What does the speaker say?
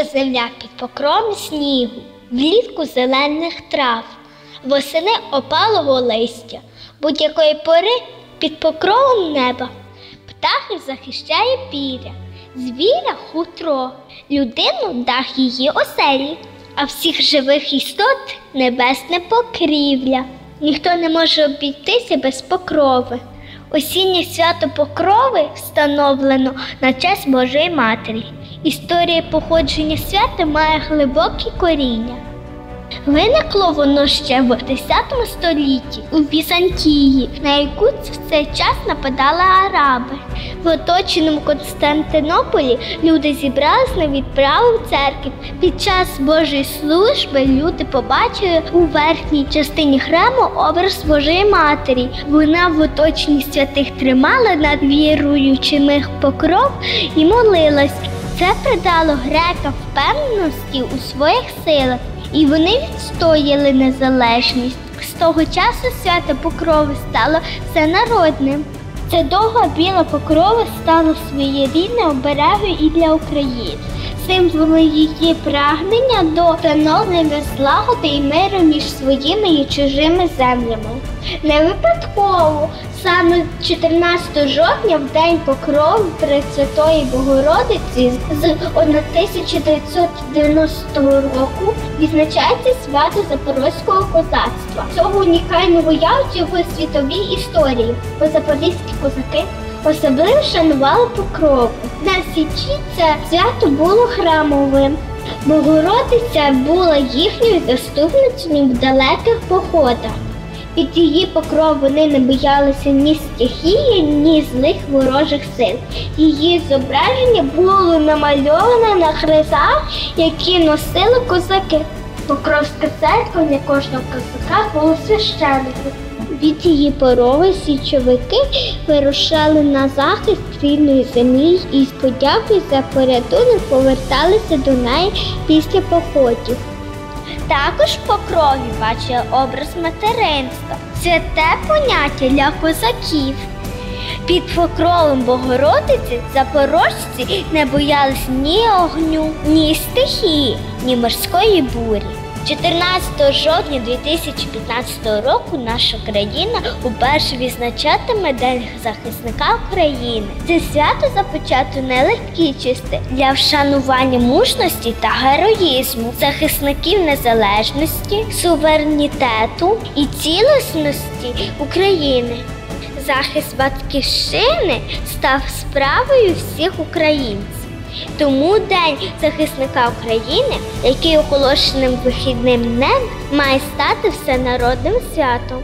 Взимку земля під покровом снігу, влітку зелених трав, восени опалого листя, будь-якої пори під покровом неба. Птахи захищає піря, звіря хутро, людину дах її оселі, а всіх живих істот небесне покрівля. Ніхто не може обійтися без покрови. Осіннє свято Покрови встановлено на честь Божої Матері. Історія походження свята має глибокі коріння. Виникло воно ще в 10 столітті у Візантії, на яку в цей час нападали араби. В оточеному Константинополі люди зібрались на відправу в церкві. Під час Божої служби люди побачили у верхній частині храму образ Божої Матері. Вона в оточенні святих тримала над віруючими покров і молилась. Це придало грекам впевненості у своїх силах, і вони відстояли незалежність. З того часу свято Покрови стало всенародним. Це довга біла покрова стала своєрідною оберегою і для України. Символом її прагнення до встановлення злагоди і миру між своїми і чужими землями. Не випадково саме 14 жовтня, в день покрови Пресвятої Богородиці з 1990 року відзначається свято Запорозького козацтва. Цього унікального явця в світовій історії, бо запорізькі козаки особливо шанували покрову. На Січі це свято було храмовим. Богородиця була їхньою заступницею в далеких походах. Під її покров вони не боялися ні стихії, ні злих ворожих сил. Її зображення було намальоване на хрестах, які носили козаки. Покровська церква для кожного козака було священником. Від її порови січовики вирушали на захист рідної землі і з подякою за порятунок поверталися до неї після походів. Також в покрові бачили образ материнства, святе поняття для козаків. Під покровом Богородиці запорожці не боялись ні огню, ні стихії, ні морської бурі. 14 жовтня 2015 року наша країна уперше відзначатиме День захисника України. Це свято започато нелегкі чисти для вшанування мужності та героїзму, захисників незалежності, суверенітету і цілісності України. Захист батьківщини став справою всіх українців. Тому День захисника України, який оголошеним вихідним днем, має стати всенародним святом.